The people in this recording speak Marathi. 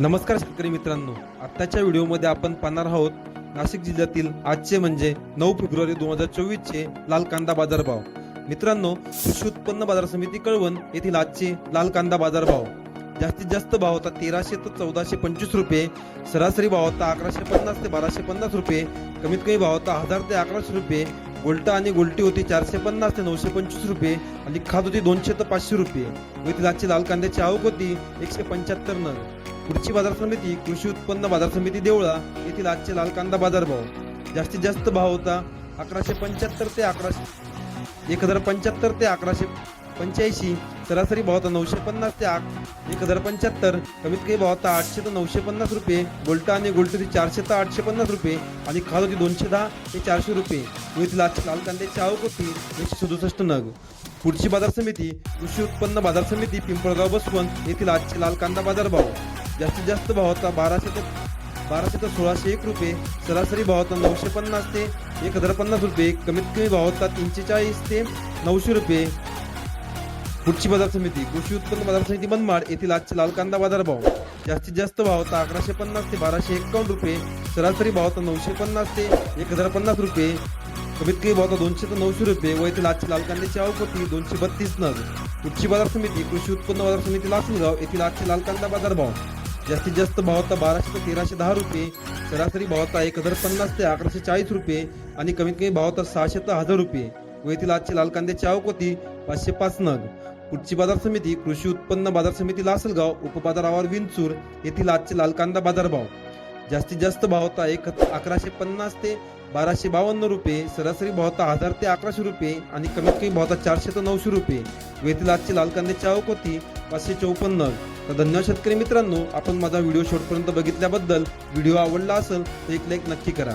नमस्कार शेतकरी मित्रांनो. आत्ताच्या व्हिडिओमध्ये आपण पाहणार आहोत नाशिक जिल्ह्यातील आजचे म्हणजे नऊ फेब्रुवारी दोन हजार चोवीसचे लाल कांदा बाजारभाव मित्रांनो कृषी उत्पन्न बाजार समिती कळवण येथील आजचे लाल कांदा बाजारभाव जास्तीत जास्त भाव होता तेराशे ते चौदाशे पंचवीस रुपये सरासरी भाव होता अकराशे पन्नास ते बाराशे पन्नास रुपये कमीत कमी भाव होता हजार ते अकराशे रुपये उलटा आणि गुलटी होती चारशे पन्नास ते नऊशे पंचवीस रुपये आणि खात होती दोनशे ते पाचशे रुपये. व आजची लाल कांद्याची आवक होती एकशे पंच्याहत्तर नग. पुढची बाजार समिती कृषी उत्पन्न बाजार समिती देवळा येथील आजचे लाल कांदा बाजार भाव जास्तीत जास्त भाव होता अकराशे पंच्याहत्तर ते अकराशे एक हजार पंच्याहत्तर ते अकराशे पंच्याऐंशी. सरासरी भाव होता नऊशे पन्नास ते आक- एक हजार पंच्याहत्तर. कमीत कमी भाव होता आठशे ते नऊशे पन्नास रुपये. गोल्टा आणि गोल्टी चारशे ते आठशे पन्नास रुपये. आणि खाद होती दोनशे दहा ते चारशे रुपये. व येथील लाल कांद्याची आवक होती एकशे सदुसष्ट नग. पुढची बाजार समिती कृषी उत्पन्न बाजार समिती पिंपळगाव बसवंत येथील आजचे लाल कांदा बाजार भाव. जास्तीत जास्त भाव होता बाराशे ते बाराशे ते सोळाशे एक रुपये. सरासरी भाव होता नऊशे पन्नास ते एक हजार पन्नास रुपये. कमीत कमी भाव होता तीनशे चाळीस ते नऊशे रुपये. पुढची बाजार समिती कृषी उत्पन्न बाजार समिती मनमाड येथील आजचे लाल कांदा बाजार भाव. जास्तीत जास्त भाव तर अकराशे पन्नास ते बाराशे एक्कावन्न रुपये. सरासरी भाव तर नऊशे पन्नास ते एक हजार पन्नास रुपये. कमीत कमी भाव तर दोनशे ते नऊशे रुपये व येथील आजची लाल कांद्याची आवक होती दोनशे बत्तीस नग. पुढची बाजार समिती कृषी उत्पन्न बाजार समिती लासलगाव येथील आजचे लाल कांदा बाजार भाव. जास्तीत जास्त भाव होता बाराशे ते तेराशे दहा रुपये. सरासरी भाव होता एक हजार पन्नास ते अकराशे चाळीस रुपये आणि कमीत कमी भाव होता सहाशे ते हजार रुपये व येथील आजची लाल कांद्याची आवक होती पाचशे पाच नग. पुढची बाजार समिती कृषी उत्पन्न बाजार समिती लासलगाव उपबाजारावर विंचूर येथील आजचे लाल कांदा बाजार भाव जास्तीत जास्त भाव होता एक अकराशे पन्नास ते बाराशे बावन्न रुपये सरासरी भाव होता हजार ते अकराशे रुपये आणि कमीत कमी भाव होता चारशे ते नऊशे रुपये. येथील आजची लाल कांद्याची आवक होती पाचशे चौपन्न. तर धन्यवाद शेतकरी मित्रांनो आपण माझा व्हिडिओ शेवटपर्यंत बघितल्याबद्दल व्हिडिओ आवडला असेल तर एक लाईक नक्की करा.